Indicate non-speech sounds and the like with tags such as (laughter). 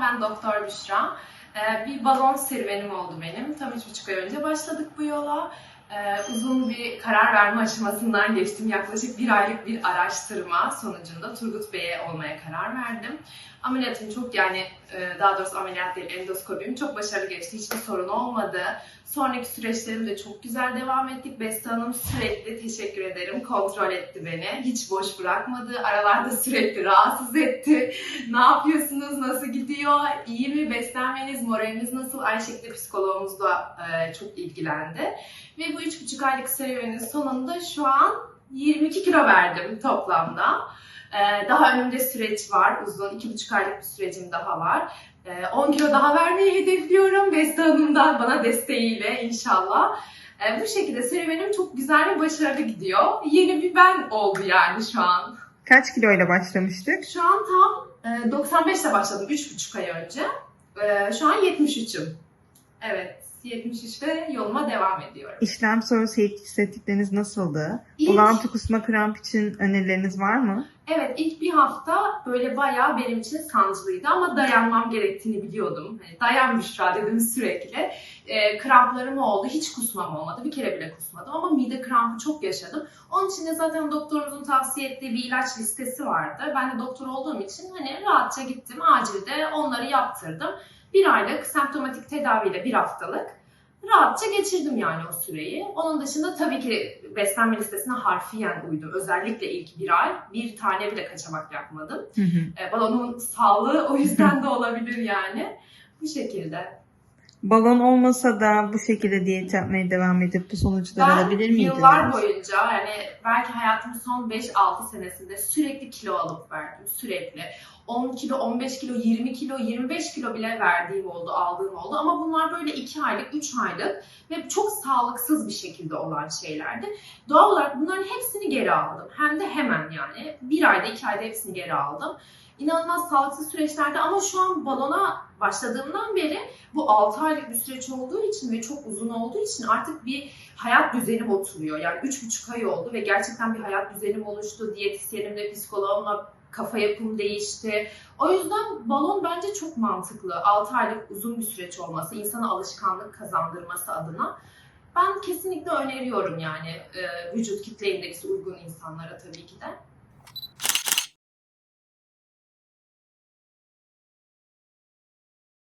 ben Doktor Büşra. Ee, bir balon serüvenim oldu benim. Tam üç buçuk ay önce başladık bu yola. Ee, uzun bir karar verme aşamasından geçtim. Yaklaşık bir aylık bir araştırma sonucunda Turgut Bey'e olmaya karar verdim. Ameliyatım çok yani e, daha doğrusu ameliyat değil endoskopim çok başarılı geçti. Hiçbir sorun olmadı. Sonraki süreçlerim de çok güzel devam ettik. Beste Hanım sürekli teşekkür ederim kontrol etti beni. Hiç boş bırakmadı. Aralarda sürekli rahatsız etti. (laughs) ne yapıyorsunuz? Nasıl gidiyor? İyi mi? Beslenmeniz, moraliniz nasıl? Aynı şekilde psikologumuz da e, çok ilgilendi. Ve bu üç buçuk aylık serüvenin sonunda şu an 22 kilo verdim toplamda. Ee, daha önümde süreç var. Uzun iki buçuk aylık bir sürecim daha var. Ee, 10 kilo daha vermeyi hedefliyorum. Beste Hanım'dan bana desteğiyle inşallah. Ee, bu şekilde serüvenim çok güzel ve başarılı gidiyor. Yeni bir ben oldu yani şu an. Kaç kiloyla başlamıştık? Şu an tam e, 95'te başladım 3,5 ay önce. E, şu an 73'üm. Evet 73'te yoluma devam ediyorum. İşlem sonrası ilk hissettikleriniz nasıldı? İlk- Bulantı kusma kramp için önerileriniz var mı? Evet ilk bir hafta böyle bayağı benim için sancılıydı ama dayanmam gerektiğini biliyordum. Hani dayan Büşra dedim sürekli. E, kramplarım oldu. Hiç kusmam olmadı. Bir kere bile kusmadım ama mide krampı çok yaşadım. Onun için de zaten doktorumuzun tavsiye ettiği bir ilaç listesi vardı. Ben de doktor olduğum için hani rahatça gittim. Acilde onları yaptırdım. Bir aylık semptomatik tedaviyle bir haftalık rahatça geçirdim yani o süreyi. Onun dışında tabii ki beslenme listesine harfiyen uydum. Özellikle ilk bir ay bir tane bile kaçamak yapmadım. Hı hı. E, balonumun sağlığı o yüzden de olabilir yani. Bu şekilde. Balon olmasa da bu şekilde diyet yapmaya devam edip bu sonuçları Ben alabilir miydiniz? yıllar boyunca yani belki hayatımın son 5-6 senesinde sürekli kilo alıp verdim. Sürekli. 10 kilo, 15 kilo, 20 kilo, 25 kilo bile verdiğim oldu, aldığım oldu. Ama bunlar böyle 2 aylık, 3 aylık ve çok sağlıksız bir şekilde olan şeylerdi. Doğal olarak bunların hepsini geri aldım. Hem de hemen yani. Bir ayda, iki ayda hepsini geri aldım. İnanılmaz sağlıksız süreçlerde ama şu an balona başladığımdan beri bu 6 aylık bir süreç olduğu için ve çok uzun olduğu için artık bir hayat düzenim oturuyor. Yani 3,5 ay oldu ve gerçekten bir hayat düzenim oluştu. Diyetisyenimle, psikoloğumla kafa yapım değişti. O yüzden balon bence çok mantıklı. 6 aylık uzun bir süreç olması, insana alışkanlık kazandırması adına. Ben kesinlikle öneriyorum yani e, vücut kitle indeksi uygun insanlara tabii ki de.